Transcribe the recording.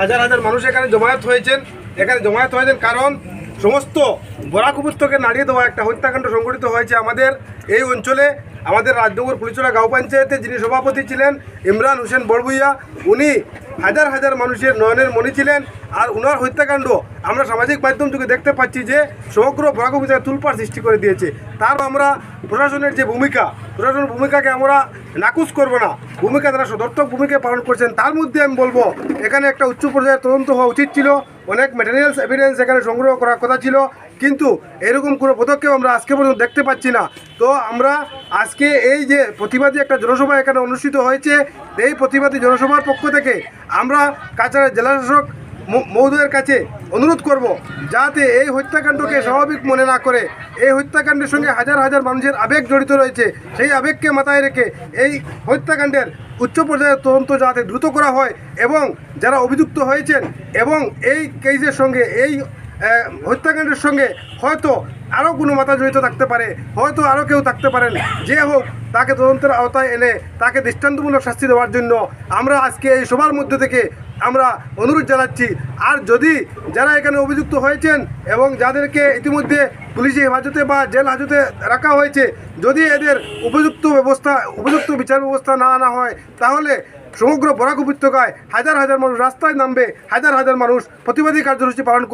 হাজার হাজার মানুষ এখানে জমায়েত হয়েছেন। এখানে জমায়েত হয়েছেন কারণ সমস্ত বরাক উপত্যকে নাড়িয়ে দেওয়া একটা হত্যাকাণ্ড সংঘটিত হয়েছে আমাদের এই অঞ্চলে। আমাদের রাজনগর পুলিচরা গাঁও পঞ্চায়েতে যিনি সভাপতি ছিলেন, ইমরান হোসেন বড়বুইয়া উনি হাজার হাজার মানুষের নয়নের মণি ছিলেন আর উনার হত্যাকাণ্ড আমরা সামাজিক মাধ্যম থেকে দেখতে পাচ্ছি যে সমগ্র বরাক উপত্যকা তুলপার সৃষ্টি করে দিয়েছে। তার আমরা প্রশাসনের যে ভূমিকা, প্রশাসনের ভূমিকাকে আমরা নাকুচ করব না। ভূমিকা তারা সদর্থক ভূমিকা পালন করছেন। তার মধ্যে আমি বলব, এখানে একটা উচ্চ পর্যায়ের তদন্ত হওয়া উচিত ছিল। অনেক ম্যাটেরিয়ালস এভিডেন্স এখানে সংগ্রহ করার কথা ছিল। কিন্তু এরকম কোনো পদক্ষেপ আমরা আজকে পর্যন্ত দেখতে পাচ্ছি না। তো আমরা আজকে এই যে প্রতিবাদী একটা জনসভা এখানে অনুষ্ঠিত হয়েছে, এই প্রতিবাদী জনসভার পক্ষ থেকে আমরা কাছাড়া জেলাশাসক ম- মহোদয়ের কাছে অনুরোধ করব যাতে এই হত্যাকাণ্ডকে স্বাভাবিক মনে না করে, এই হত্যাকাণ্ডের সঙ্গে হাজার হাজার মানুষের আবেগ জড়িত রয়েছে, সেই আবেগকে মাথায় রেখে এই হত্যাকাণ্ডের উচ্চ পর্যায়ের তদন্ত যাতে দ্রুত করা হয় এবং যারা অভিযুক্ত হয়েছেন এবং এই কেসের সঙ্গে, এই হত্যাকাণ্ডের সঙ্গে হয়তো আরও কোনো মাথা জড়িত থাকতে পারে, হয়তো আরও কেউ থাকতে পারেন, যে হোক, তাকে তদন্তের আওতায় এনে তাকে দৃষ্টান্তমূলক শাস্তি দেওয়ার জন্য আমরা আজকে এই সবার মধ্যে থেকে আমরা অনুরোধ জানাচ্ছি, আর যদি যারা এখানে অভিযুক্ত হয়েছেন এবং যাদেরকে ইতিমধ্যে পুলিশি হেফাজতে বা জেল হাজতে রাখা হয়েছে, যদি এদের উপযুক্ত ব্যবস্থা, উপযুক্ত বিচার ব্যবস্থা না আনা হয়, তাহলে সমগ্র বরাক উপত্যকায় হাজার হাজার মানুষ রাস্তায় নামবে, হাজার হাজার মানুষ প্রতিবাদী কার্যসূচি পালন।